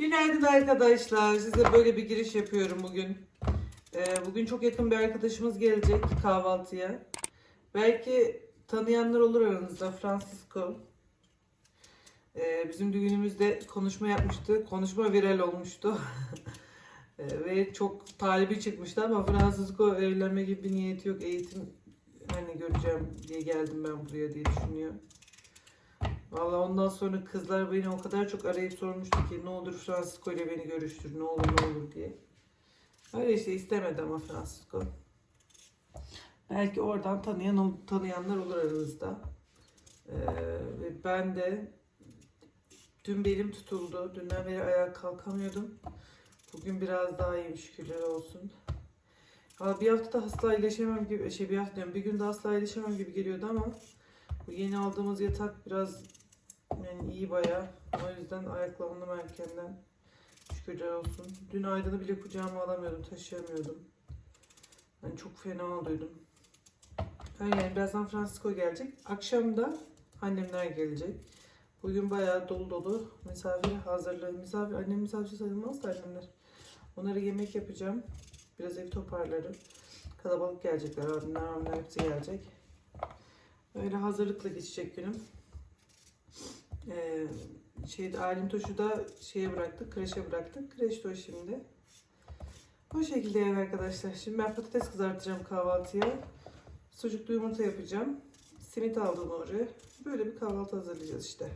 Günaydın arkadaşlar. Size böyle bir giriş yapıyorum bugün. Ee, bugün çok yakın bir arkadaşımız gelecek kahvaltıya. Belki tanıyanlar olur aranızda. Francisco. Ee, bizim düğünümüzde konuşma yapmıştı. Konuşma viral olmuştu. Ee, ve çok talibi çıkmıştı ama Francisco evlenme gibi bir niyeti yok. Eğitim hani göreceğim diye geldim ben buraya diye düşünüyor. Valla ondan sonra kızlar beni o kadar çok arayıp sormuştu ki ne olur Francisco ile beni görüştür ne olur ne olur diye. Öyle işte istemedi ama Francisco. Belki oradan tanıyan tanıyanlar olur aranızda. Ee, ben de dün belim tutuldu. Dünden beri ayağa kalkamıyordum. Bugün biraz daha iyiyim şükürler olsun. Valla bir haftada asla iyileşemem gibi, şey bir hafta diyorum, bir günde asla iyileşemem gibi geliyordu ama bu yeni aldığımız yatak biraz yani iyi bayağı. O yüzden ayaklandım erkenden. Şükürler olsun. Dün Aydın'ı bile kucağıma alamıyordum, taşıyamıyordum. Yani çok fena. Öyle yani birazdan Francisco gelecek. Akşam da annemler gelecek. Bugün bayağı dolu dolu misafir hazırlığı. Misafir, annem misafir sayılmaz da annemler. Onlara yemek yapacağım. Biraz ev toparlarım. Kalabalık gelecekler. Abimler, abimler hepsi gelecek. Öyle hazırlıkla geçecek günüm. Ee, şeyde Alim Toş'u da şeye bıraktık, kreşe bıraktık. Kreşte o şimdi. Bu şekilde ev arkadaşlar. Şimdi ben patates kızartacağım kahvaltıya. Sucuklu yumurta yapacağım. Simit aldım oraya. Böyle bir kahvaltı hazırlayacağız işte.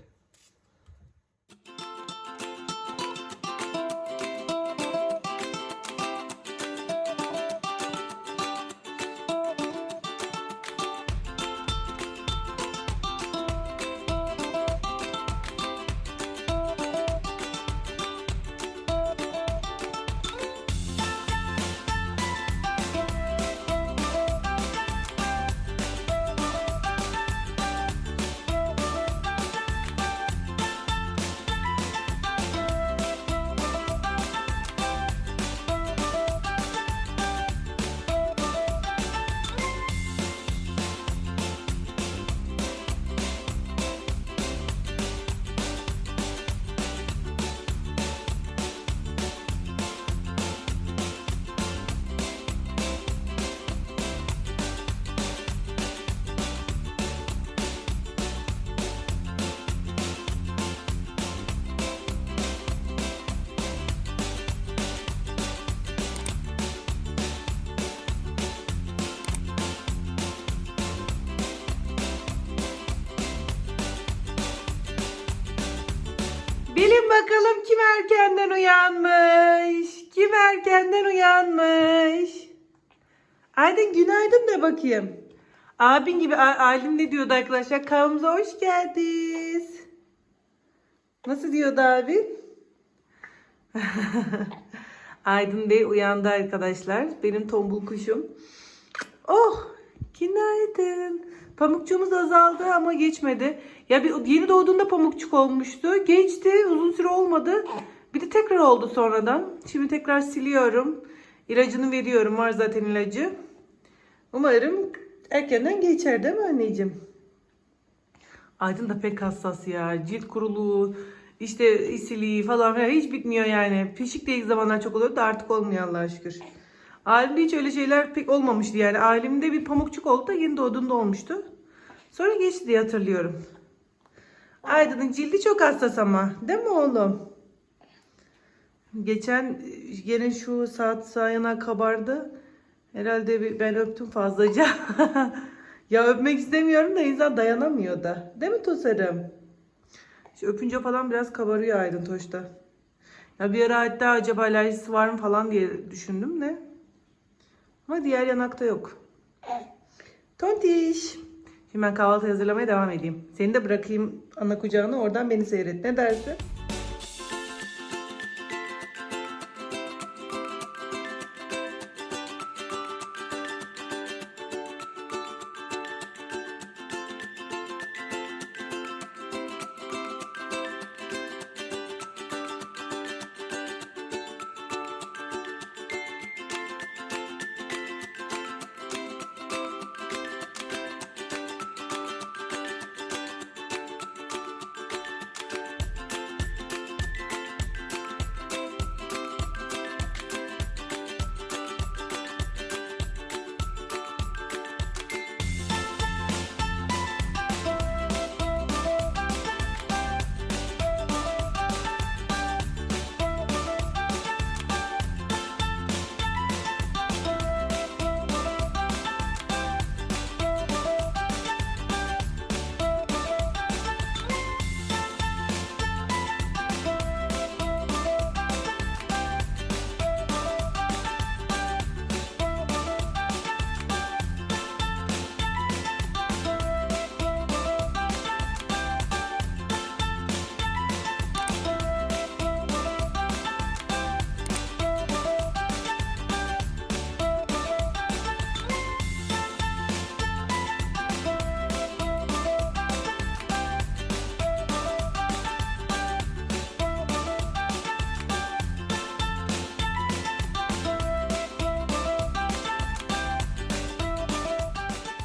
Bilin bakalım kim erkenden uyanmış? Kim erkenden uyanmış? Aydın günaydın de bakayım. Abin gibi Aylin ne diyordu arkadaşlar? Kanalımıza hoş geldiniz. Nasıl diyordu abin? Aydın Bey uyandı arkadaşlar. Benim tombul kuşum. Oh günaydın. Pamukçuğumuz azaldı ama geçmedi. Ya bir yeni doğduğunda pamukçuk olmuştu. Geçti uzun süre olmadı. Bir de tekrar oldu sonradan. Şimdi tekrar siliyorum. İlacını veriyorum. Var zaten ilacı. Umarım erkenden geçer değil mi anneciğim? Aydın da pek hassas ya. Cilt kuruluğu, işte isiliği falan filan hiç bitmiyor yani. Pişik de ilk zamanlar çok oluyordu da artık olmuyor Allah'a şükür. Alimde hiç öyle şeyler pek olmamıştı yani. Alimde bir pamukçuk oldu da yeni doğduğunda olmuştu. Sonra geçti diye hatırlıyorum. Aydın'ın cildi çok hassas ama. Değil mi oğlum? Geçen gene şu saat sağ yana kabardı. Herhalde bir- ben öptüm fazlaca. ya öpmek istemiyorum da insan dayanamıyor da. Değil mi Tosarım? Şu öpünce falan biraz kabarıyor Aydın Toş'ta. Ya bir ara hatta acaba alerjisi var mı falan diye düşündüm de. Ama diğer yanakta yok. Tontiş. Şimdi ben kahvaltı hazırlamaya devam edeyim. Seni de bırakayım ana kucağına oradan beni seyret. Ne dersin?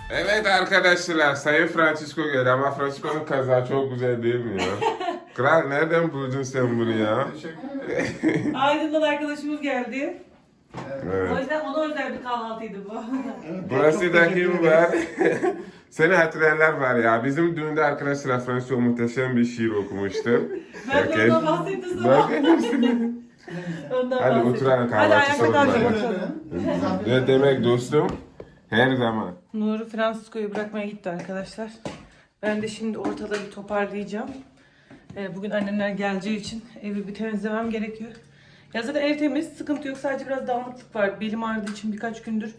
Evet arkadaşlar Sayın Francisco geldi ama Francisco'nun kazağı çok güzel değil mi ya? Kral nereden buldun sen bunu ya? Teşekkür ederim. Aydın'dan arkadaşımız geldi. O Evet. yüzden ona özel bir kahvaltıydı bu. Burası da kim var? Seni hatırlayanlar var ya. Bizim düğünde arkadaşlar Francisco muhteşem bir şiir okumuştu. ben de ondan bahsettim sana. Bakın. Ondan Hadi bahsettim. oturalım, Hadi kahvaltı ayakta sorunları. bakalım. ederim. ne demek dostum? Her zaman. Nuri Francisco'yu bırakmaya gitti arkadaşlar. Ben de şimdi ortalığı bir toparlayacağım. Ee, bugün annemler geleceği için evi bir temizlemem gerekiyor. Ya zaten ev temiz, sıkıntı yok. Sadece biraz dağınıklık var. Belim ağrıdığı için birkaç gündür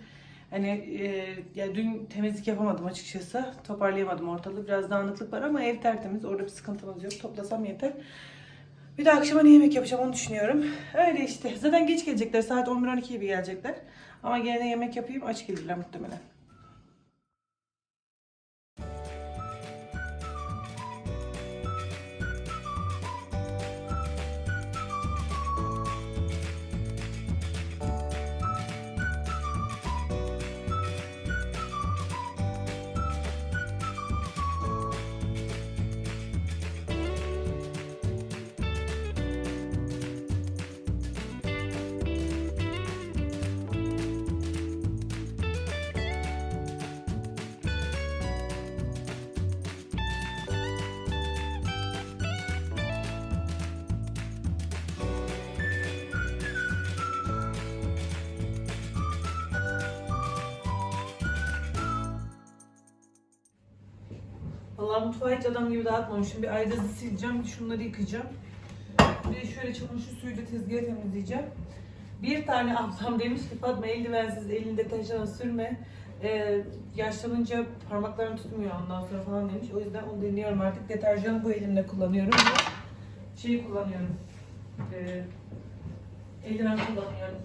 hani e, ya dün temizlik yapamadım açıkçası. Toparlayamadım ortalığı. Biraz dağınıklık var ama ev tertemiz. Orada bir sıkıntımız yok. Toplasam yeter. Bir de akşama ne yemek yapacağım onu düşünüyorum. Öyle işte. Zaten geç gelecekler. Saat 11-12 gibi gelecekler. Ama gene yemek yapayım. Aç gelirler muhtemelen. Vallahi mutfağı hiç adam gibi dağıtmamışım. Bir aydazı sileceğim, şunları yıkayacağım. Bir şöyle çamaşır suyuyla tezgahı temizleyeceğim. Bir tane ablam demiş ki Fatma eldivensiz elinde taşına sürme. Ee, yaşlanınca parmaklarını tutmuyor ondan sonra falan demiş. O yüzden onu deniyorum artık. Deterjanı bu elimle kullanıyorum. Ve şeyi kullanıyorum. Ee, eldiven kullanıyorum.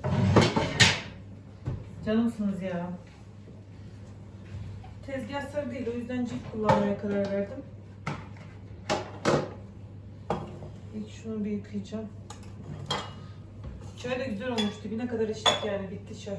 Canımsınız ya. Tezgah sarı değil o yüzden cilt kullanmaya karar verdim. İlk şunu bir yıkayacağım. Çay da güzel olmuş. Dibine kadar içtik yani bitti çay.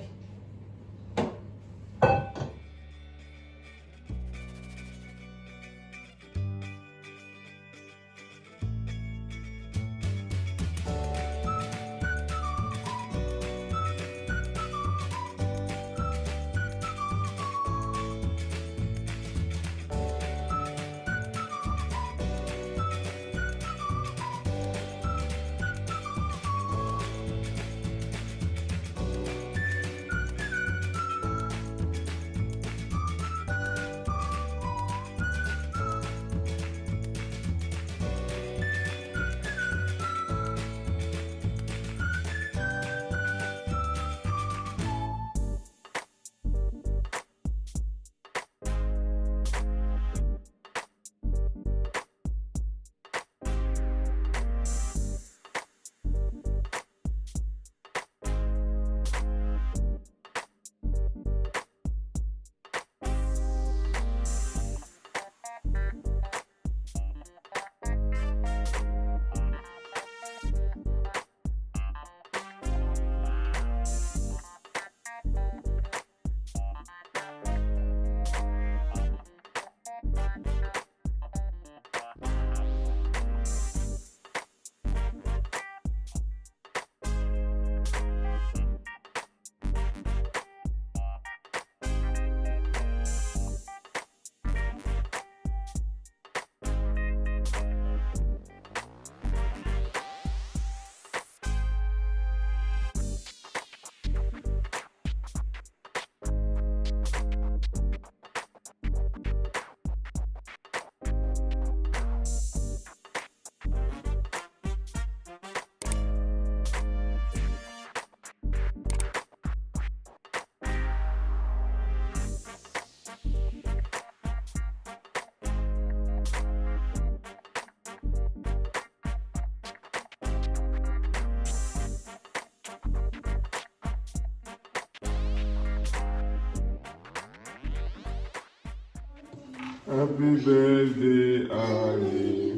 Happy birthday Ali.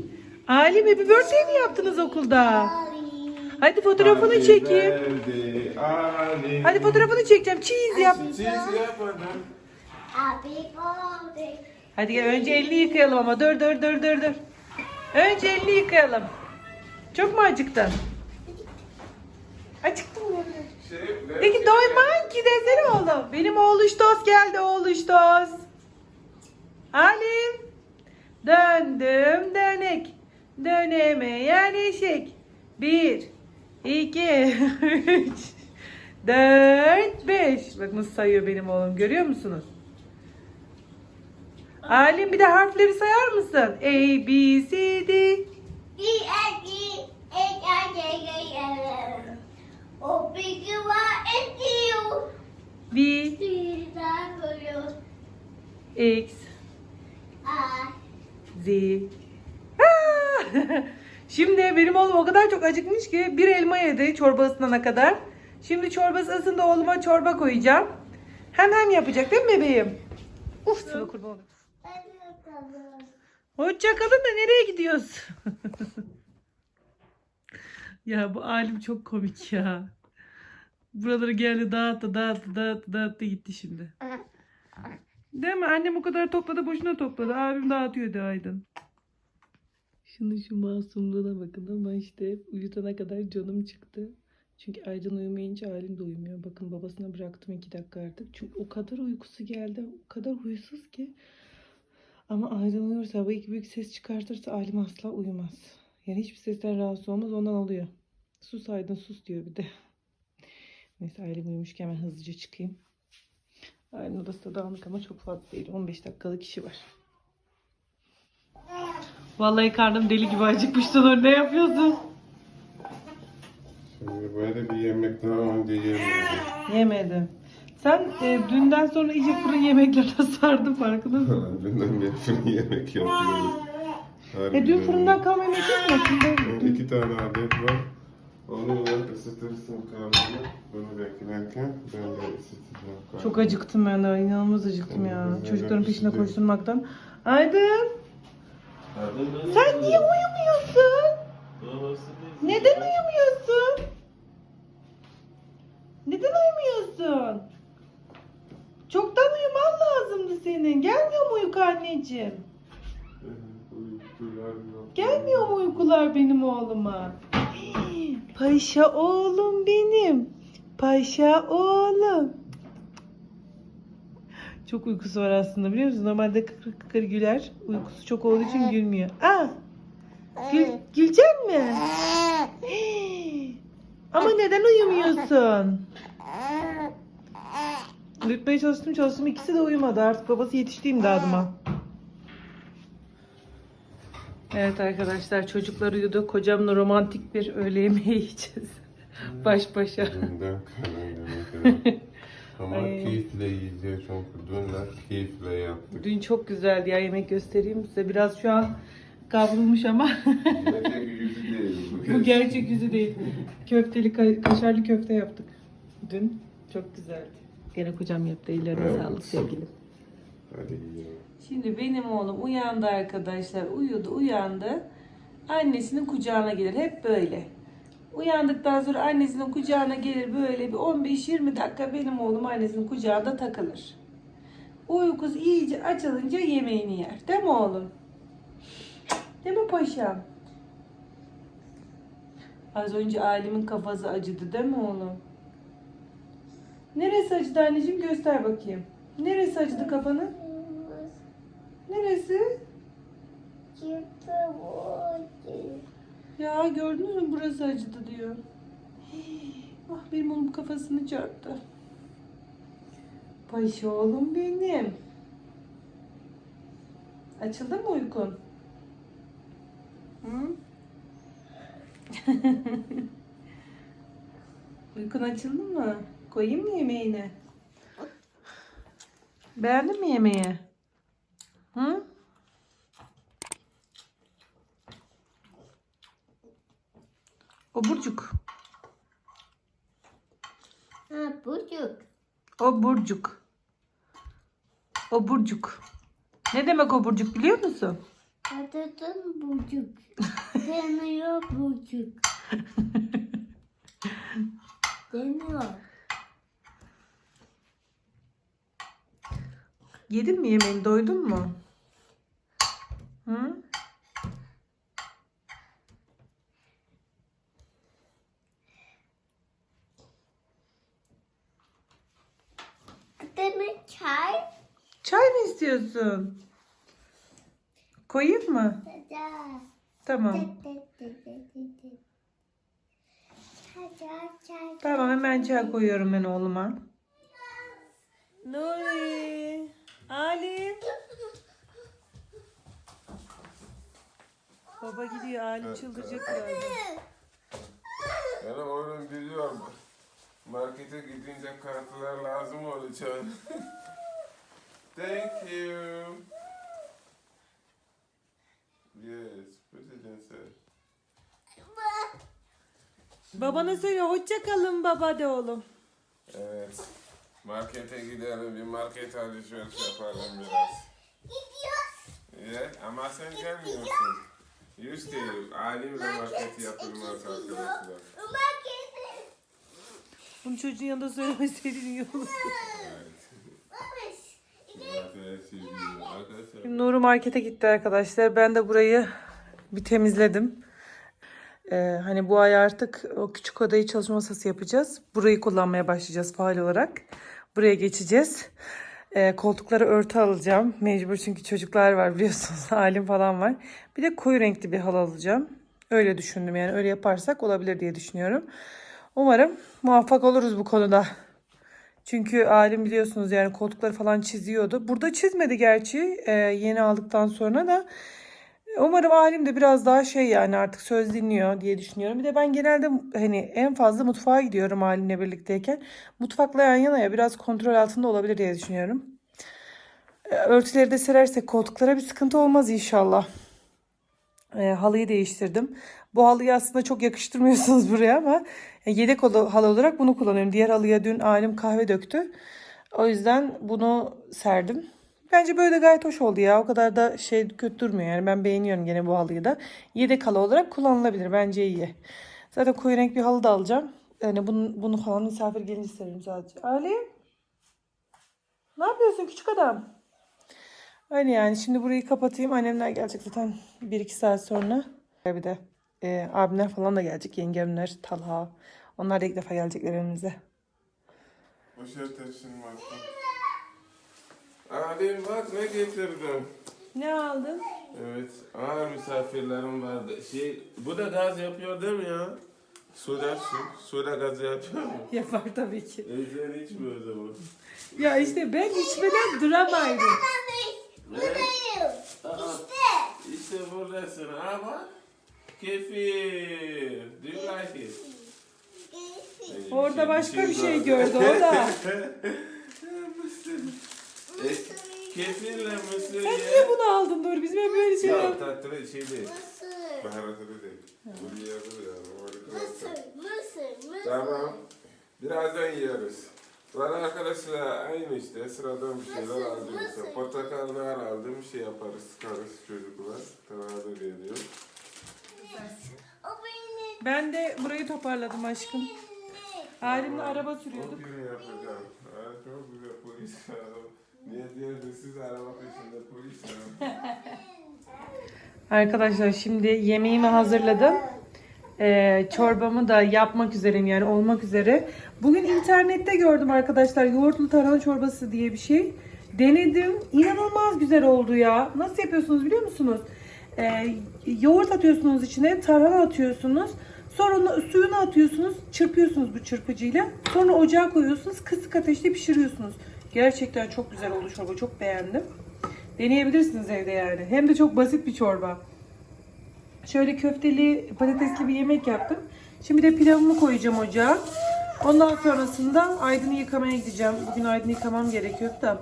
Ali baby birthday mi yaptınız okulda? Hadi fotoğrafını Happy çekeyim. birthday Ali. Hadi fotoğrafını çekeceğim. Cheese yap. Cheese yapmadım. Happy birthday. Hadi gel önce elini yıkayalım ama dur dur dur dur dur. Önce elini yıkayalım. Çok mu acıktın? Acıktım mı? Şey, Peki doyman ki desene oğlum. Benim oğluş dost geldi oğluş dost. Halim. Döndüm dönek. Dönemeyen eşek. Bir, iki, üç, dört, beş. Bak nasıl sayıyor benim oğlum görüyor musunuz? Halim bir de harfleri sayar mısın? A, B, C, D. E, G, H, I, J, K, L, M, N, O, P, Q, R, S, T, U, V, X, Ah! Şimdi benim oğlum o kadar çok acıkmış ki bir elma yedi çorba ısınana kadar. Şimdi çorbası ısındı oğluma çorba koyacağım. Hem hem yapacak değil mi bebeğim? Uf sana kurban olayım. Hadi bakalım. Hoşça kalın da nereye gidiyorsun? ya bu alim çok komik ya. Buraları geldi dağıttı dağıttı dağıttı dağıttı gitti şimdi. Değil mi? Annem o kadar topladı boşuna topladı. Abim dağıtıyordu Aydın. Şimdi şu masumluğuna bakın ama işte uyutana kadar canım çıktı. Çünkü Aydın uyumayınca Alim de uyumuyor. Bakın babasına bıraktım iki dakika artık. Çünkü o kadar uykusu geldi. O kadar huysuz ki. Ama Aydın uyursa, hava iki büyük ses çıkartırsa Alim asla uyumaz. Yani hiçbir sesten rahatsız olmaz ondan alıyor. Sus Aydın sus diyor bir de. Neyse Aylin uyumuşken hemen hızlıca çıkayım. Aylin odası da dağınık ama çok fazla değil. 15 dakikalık işi var. Vallahi karnım deli gibi acıkmış Onur. Ne yapıyorsun? Şimdi böyle bir yemek daha önce yemedim. Yemedim. Sen e, dünden sonra iyice fırın yemeklerine sardın farkında mısın? Dünden beri fırın yemek yapıyorum. E dün fırından kalma yemek yapmadın. Yani iki tane adet var. Onu ben ısıtırsın kahveni. Bunu beklerken ben de ısıtacağım kahveyi. Çok acıktım ben de. inanılmaz acıktım ya. Çocukların peşinde güzel. koşturmaktan. Aydın sen niye uyumuyorsun? Babası Neden uyumuyorsun? Neden uyumuyorsun? Çoktan uyuman lazımdı senin. Gelmiyor mu uyku anneciğim? Uykular yok. Gelmiyor mu uykular benim oğluma? Paşa oğlum benim. Paşa oğlum. Çok uykusu var aslında biliyor musun? Normalde kıkır kıkır güler. Uykusu çok olduğu için gülmüyor. Aa, gül, gülecek mi? Ama neden uyumuyorsun? Uyutmaya çalıştım çalıştım. İkisi de uyumadı. Artık babası yetişti imdadıma. Evet arkadaşlar çocuklar uyudu. Kocamla romantik bir öğle yemeği yiyeceğiz. Baş başa. Ama Ay. keyifle yiyeceğiz çünkü dünler keyifle yaptık. Dün çok güzeldi ya yemek göstereyim size. Biraz şu an kavrulmuş ama Gerçek yüzü değil bu. bu gerçek yüzü değil. Köfteli ka- kaşarlı köfte yaptık. Dün çok güzeldi. Gene kocam yaptı. Ellerine Evet. sağlık sevgilim. Hadi yiyelim. Şimdi benim oğlum uyandı arkadaşlar. Uyudu uyandı. Annesinin kucağına gelir. Hep böyle. Uyandıktan sonra annesinin kucağına gelir böyle bir 15-20 dakika benim oğlum annesinin kucağında takılır. Uykusu iyice açılınca yemeğini yer. Değil mi oğlum? Değil mi paşam? Az önce Alim'in kafası acıdı değil mi oğlum? Neresi acıdı anneciğim göster bakayım. Neresi acıdı kafanı? Neresi? Çıktı bu. Ya gördünüz mü burası acıdı diyor. Ah benim oğlum kafasını çarptı. Paşa oğlum benim. Açıldı mı uykun? Hı? uykun açıldı mı? Koyayım mı yemeğini? Beğendin mi yemeği? Hı? O burcuk. Ha. O burcuk. O burcuk. Ne demek o burcuk biliyor musun? Patates buçuk. Demiyor buçuk. Demiyor. Yedin mi yemeğini? Doydun mu? Hı? Demek çay. Çay mı istiyorsun? Koyayım mı? Tamam. Çay, çay, çay. Tamam hemen çay koyuyorum ben oğluma. Nuri. Ali. Baba gidiyor. Ali çıldıracak birazdan. Yani oğlum biliyorum. Markete gidince kartlar lazım olacak. Thank you. Yes, put it inside. Babana söyle hoşça kalın baba de oğlum. Evet. Markete gidelim, bir market alışveriş yapalım biraz. Gidiyoruz. Yeah, ama sen gelmiyorsun. Yüz değil, alimle market yapılmaz arkadaşlar. Bunu çocuğun yanında söylemeseydin iyi olur. Arkadaşlar. Şimdi Nuri markete gitti arkadaşlar. Ben de burayı bir temizledim. Ee, hani bu ay artık o küçük odayı çalışma masası yapacağız. Burayı kullanmaya başlayacağız faal olarak. Buraya geçeceğiz. Ee, koltuklara örtü alacağım. Mecbur çünkü çocuklar var biliyorsunuz. Halim falan var. Bir de koyu renkli bir halı alacağım. Öyle düşündüm yani öyle yaparsak olabilir diye düşünüyorum. Umarım muvaffak oluruz bu konuda. Çünkü alim biliyorsunuz yani koltukları falan çiziyordu. Burada çizmedi gerçi e, yeni aldıktan sonra da. Umarım alim de biraz daha şey yani artık söz dinliyor diye düşünüyorum. Bir de ben genelde hani en fazla mutfağa gidiyorum alimle birlikteyken. Mutfakla yan yana ya biraz kontrol altında olabilir diye düşünüyorum. E, Örtüleri de serersek koltuklara bir sıkıntı olmaz inşallah. E, halıyı değiştirdim. Bu halıyı aslında çok yakıştırmıyorsunuz buraya ama e, yedek halı, olarak bunu kullanıyorum. Diğer halıya dün alim kahve döktü. O yüzden bunu serdim. Bence böyle de gayet hoş oldu ya. O kadar da şey kötü durmuyor yani. Ben beğeniyorum gene bu halıyı da. Yedek halı olarak kullanılabilir. Bence iyi. Zaten koyu renk bir halı da alacağım. Yani bunu, bunu falan misafir gelince sererim sadece. Ali? Ne yapıyorsun küçük adam? Öyle yani. Şimdi burayı kapatayım. Annemler gelecek zaten 1-2 saat sonra. Bir de e, abimler falan da gelecek. Yengemler, Talha. Onlar da ilk defa gelecekler evimize. Hoş geldin. Alim bak ne getirdim. Ne aldın? Evet, ağır misafirlerim vardı. Şey, bu da gaz yapıyor değil mi ya? Soda su, soda gaz yapıyor mu? Yapar tabii ki. Evden içmiyordu bu. Ya işte ben içmeden duramaydım. Buradayım. Aa, İşte. işte buradasın ama kefir. Do you like it? Ee, Orada başka bir şey vardı. gördü o da. Mısır. E, kefirle mısır Sen ye. niye bunu aldın Nuri? Bizim hep böyle şeyler. Yok tatlı şey değil. Mısır. Baharatlı değil. Bunu yiyoruz ya. Mısır. Mısır. Mısır. Tamam. Birazdan yeriz. Valla arkadaşlar aynı işte sıradan bir şeyler aldım. işte. Portakallar aldım şey yaparız sıkarız çocuklar. Tanrı geliyor. O benim. Ben de burayı toparladım aşkım. Halimle araba sürüyorduk. Çok güzel yapacağım. Ha, çok güzel polis araba. Niye diyorsunuz siz araba peşinde polis araba. Arkadaşlar şimdi yemeğimi hazırladım. Ee, çorbamı da yapmak üzereyim yani olmak üzere. Bugün internette gördüm arkadaşlar yoğurtlu tarhana çorbası diye bir şey. Denedim. İnanılmaz güzel oldu ya. Nasıl yapıyorsunuz biliyor musunuz? Ee, yoğurt atıyorsunuz içine, tarhana atıyorsunuz. Sonra suyunu atıyorsunuz, çırpıyorsunuz bu çırpıcıyla. Sonra ocağa koyuyorsunuz, kısık ateşte pişiriyorsunuz. Gerçekten çok güzel oldu çorba, çok beğendim. Deneyebilirsiniz evde yani. Hem de çok basit bir çorba. Şöyle köfteli, patatesli bir yemek yaptım. Şimdi de pilavımı koyacağım ocağa. Ondan sonrasında Aydın'ı yıkamaya gideceğim. Bugün Aydın'ı yıkamam gerekiyordu da.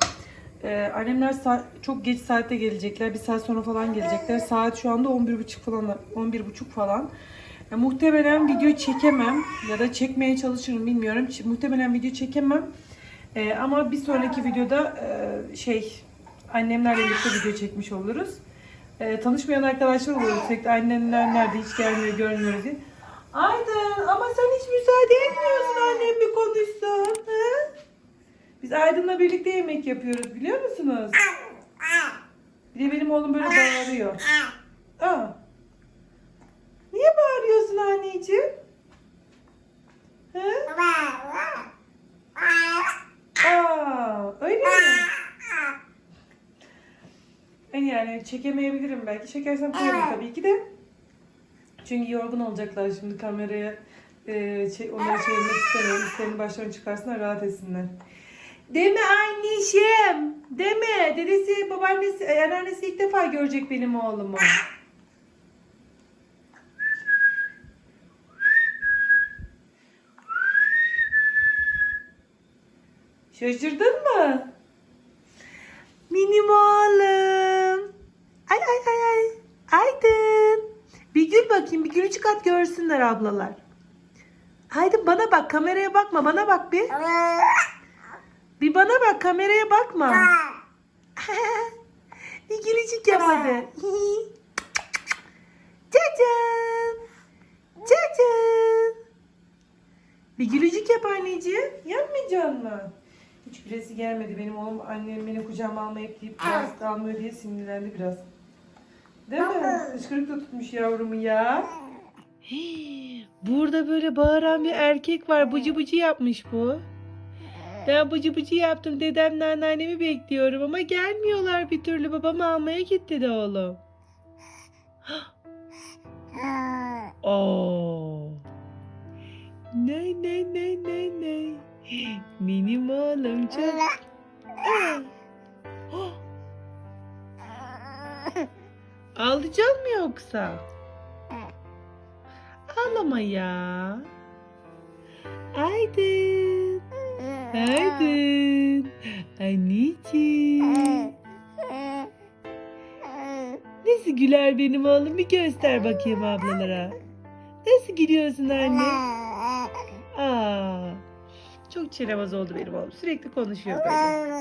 Ee, annemler çok geç saatte gelecekler. Bir saat sonra falan gelecekler. Saat şu anda 11.30 falan. 11.30 falan. Ya, muhtemelen video çekemem ya da çekmeye çalışırım bilmiyorum. Ç- Muhtemelen video çekemem. Ee, ama bir sonraki videoda e, şey annemlerle birlikte video çekmiş oluruz. Ee, tanışmayan arkadaşlar oluyor sürekli annemler nerede hiç gelmiyor görmüyoruz diye. Aydın ama sen hiç müsaade etmiyorsun annem bir konuşsun. He? Biz Aydın'la birlikte yemek yapıyoruz biliyor musunuz? Bir de benim oğlum böyle bağırıyor. Aa. Niye bağırıyorsun anneciğim? He? Aa, öyle mi? Ben yani çekemeyebilirim belki. Çekersem koyarım tabii ki de. Çünkü yorgun olacaklar şimdi kameraya e, şey, onları çevirmek istemiyorum. Üstlerini başlarını çıkarsınlar rahat etsinler. Deme anneciğim. Deme. Dedesi, babaannesi, e, anneannesi ilk defa görecek benim oğlumu. Şaşırdın mı? Benim oğlum. Ay ay ay ay. Aydın. Bir gül bakayım. Bir gülücük at görsünler ablalar. Aydın bana bak. Kameraya bakma. Bana bak bir. Kameraya bakma. bir gülücük yap hadi. Cacan. Cacan. Bir gülücük yap anneciğim. Yapmayacaksın mı? Hiç gülesi gelmedi. Benim oğlum annem beni kucağıma almayıp deyip biraz almıyor diye sinirlendi biraz. Değil mi? Hıçkırık da tutmuş yavrumu ya. Burada böyle bağıran bir erkek var. Bıcı bıcı yapmış bu. Ben bıcı bıcı yaptım. Dedemle anneannemi bekliyorum ama gelmiyorlar bir türlü. Babam almaya gitti de oğlum. Oo. Ne ne ne ne ne. Benim oğlum çok... Ağlayacak mı yoksa? Ağlama ya. Aydın. Aydın. Anneciğim. Nasıl güler benim oğlum? Bir göster bakayım ablalara. Nasıl gülüyorsun anne? Aa, çok çenemaz oldu benim oğlum. Sürekli konuşuyor böyle.